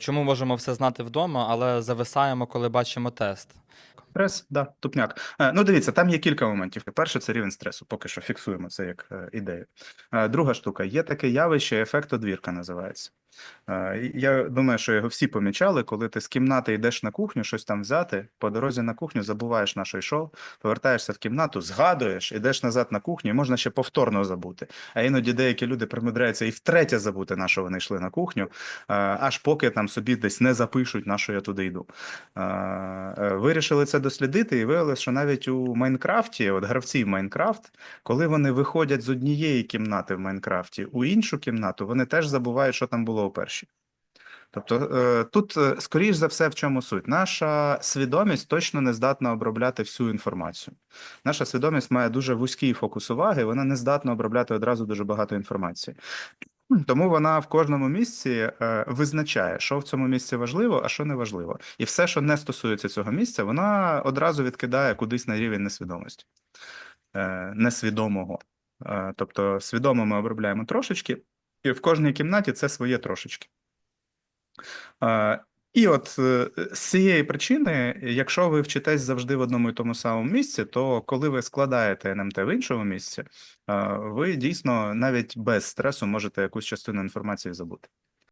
Чому можемо все знати вдома, але зависаємо, коли бачимо тест? Стрес, да, тупняк. Е, Ну, дивіться, там є кілька моментів. Перше, це рівень стресу. Поки що фіксуємо це як е, ідею. Е, Друга штука, є таке явище, ефект одвірка називається. Я думаю, що його всі помічали, коли ти з кімнати йдеш на кухню, щось там взяти, по дорозі на кухню забуваєш на що йшов, повертаєшся в кімнату, згадуєш, ідеш назад на кухню, і можна ще повторно забути. А іноді деякі люди примудряються і втретє забути, на що вони йшли на кухню, аж поки там собі десь не запишуть, на що я туди йду. Вирішили це дослідити, і виявилося, що навіть у Майнкрафті, от гравці в Майнкрафт, коли вони виходять з однієї кімнати в Майнкрафті у іншу кімнату, вони теж забувають, що там було у першій. Тобто е, тут, е, скоріш за все, в чому суть? Наша свідомість точно не здатна обробляти всю інформацію. Наша свідомість має дуже вузький фокус уваги, вона не здатна обробляти одразу дуже багато інформації. Тому вона в кожному місці е, визначає, що в цьому місці важливо, а що не важливо. І все, що не стосується цього місця, вона одразу відкидає кудись на рівень несвідомості, е, несвідомого. Е, тобто свідомо ми обробляємо трошечки, і в кожній кімнаті це своє трошечки. І от е, з цієї причини, якщо ви вчитесь завжди в одному і тому самому місці, то коли ви складаєте НМТ в іншому місці, е, ви дійсно навіть без стресу можете якусь частину інформації забути.